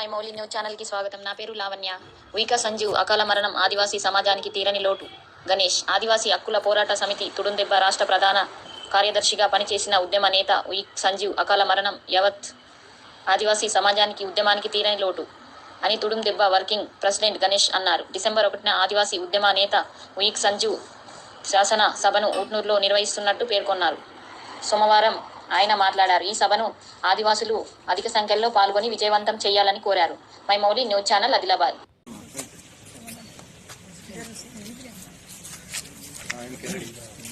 My Mouli news ఛానల్కి స్వాగతం. నా పేరు లావణ్య. వీక సంజీవ్ అకాల మరణం ఆదివాసీ సమాజానికి తీరని లోటు. గణేష్ ఆదివాసీ హక్కుల పోరాట సమితి తుడుందెబ్బ రాష్ట్ర ప్రధాన కార్యదర్శిగా పనిచేసిన ఉద్యమ నేత వీక్ సంజీవ్ అకాల మరణం యావత్ ఆదివాసీ సమాజానికి ఉద్యమానికి తీరని లోటు అని తుడుందెబ్బ వర్కింగ్ ప్రెసిడెంట్ గణేష్ అన్నారు. డిసెంబర్ ఒకటిన ఆదివాసీ ఉద్యమ నేత ఉయిక్ సంజీవ్ శాసన సభను ఊట్నూరులో నిర్వహిస్తున్నట్టు పేర్కొన్నారు. సోమవారం ఆయన మాట్లాడారు. ఈ సభను ఆదివాసులు అధిక సంఖ్యలో పాల్గొని విజయవంతం చేయాలని కోరారు. My Mouli news channel Adilabad.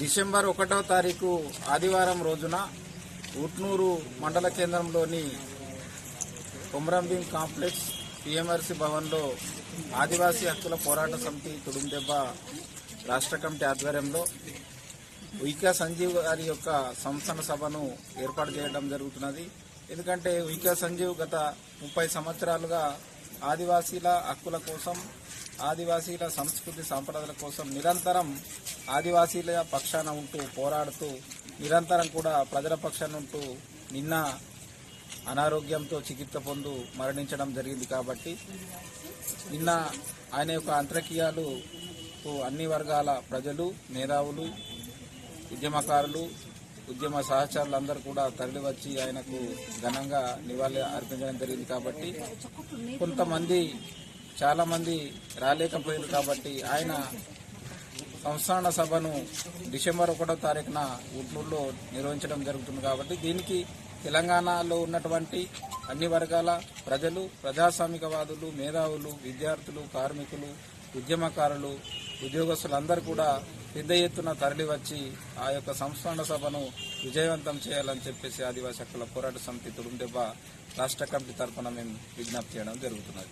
December ఒకటో తారీఖు ఆదివారం రోజున ఉట్నూరు మండల కేంద్రంలోని కొమరంభీం కాంప్లెక్స్ పిఎంఆర్సి భవన్లో ఆదివాసీ హక్కుల పోరాట సమితి తుడుందెబ్బ రాష్ట్ర కమిటీ ఆధ్వర్యంలో ఉయికా సంజీవ్ గారి యొక్క సంస్థన సభను ఏర్పాటు చేయడం జరుగుతున్నది. ఎందుకంటే ఉయికా సంజీవ్ గత ముప్పై సంవత్సరాలుగా ఆదివాసీల హక్కుల కోసం ఆదివాసీల సంస్కృతి సాంప్రదాయాల కోసం నిరంతరం ఆదివాసీల పక్షాన ఉంటూ పోరాడుతూ నిరంతరం కూడా ప్రజల పక్షాన ఉంటూ నిన్న అనారోగ్యంతో చికిత్స పొందు మరణించడం జరిగింది కాబట్టి నిన్న ఆయన యొక్క అంత్యక్రియలు అన్ని వర్గాల ప్రజలు మేధావులు ఉద్యమకారులు ఉద్యమ సహచరులందరూ కూడా తరలివచ్చి ఆయనకు ఘనంగా నివాళి అర్పించడం జరిగింది కాబట్టి కొంతమంది చాలామంది రాలేకపోయారు కాబట్టి ఆయన సంస్థాన సభను డిసెంబర్ ఒకటో తారీఖున ఉట్లూరులో నిర్వహించడం జరుగుతుంది కాబట్టి దీనికి తెలంగాణలో ఉన్నటువంటి అన్ని వర్గాల ప్రజలు ప్రజాస్వామికవాదులు మేధావులు విద్యార్థులు కార్మికులు ఉద్యమకారులు ఉద్యోగస్తులందరూ కూడా పెద్ద ఎత్తున తరలివచ్చి ఆ యొక్క సంస్థాన సభను విజయవంతం చేయాలని చెప్పేసి ఆదివాసీ హక్కుల పోరాట సమితి తుడుందెబ్బ రాష్ట్ర కమిటీ తరఫున మేము విజ్ఞప్తి చేయడం జరుగుతున్నది.